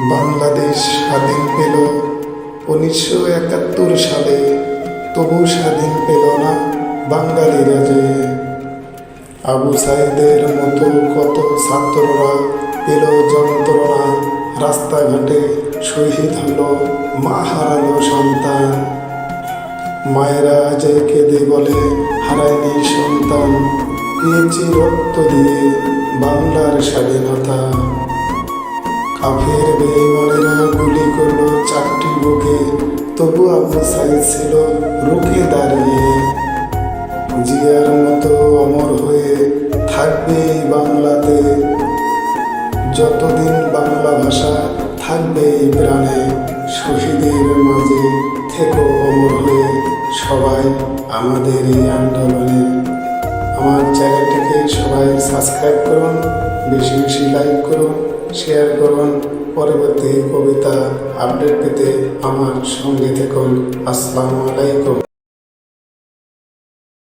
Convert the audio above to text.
বাংলাদেশ স্বাধীন পেল উনিশশো একাত্তর সালে। তবু স্বাধীন পেল না বাঙালিরা যে আবু সাইদের মতো কত ছাত্ররা পেল যন্ত্রণা, রাস্তাঘাটে শহীদ হলো মা সন্তান। মায়েরা যে কেঁদে বলে, হারায়নি সন্তান। পেয়েছি রক্ত দিয়ে বাংলার স্বাধীনতা। কাফের বেইমানেরা গুলি করল চারটি বুকে তবু আবু সাইদ ছিল রুখে দাঁড়িয়ে। জিয়ার মতো অমর হয়ে থাকবে বাংলাতে। যতদিন বাংলা ভাষা থাকবে এই প্রাণে, শহীদের মাঝে থেকো অমর হয়ে সবাই আমাদের এই আন্দোলনে। আমার চ্যানেলটিকে সবাই সাবস্ক্রাইব করুন, বেশি বেশি লাইক করুন। শেয়ার করুন। পরবর্তী কবিতা আপডেট পেতে আমার সঙ্গে থাকুন। আসসালামু আলাইকুম।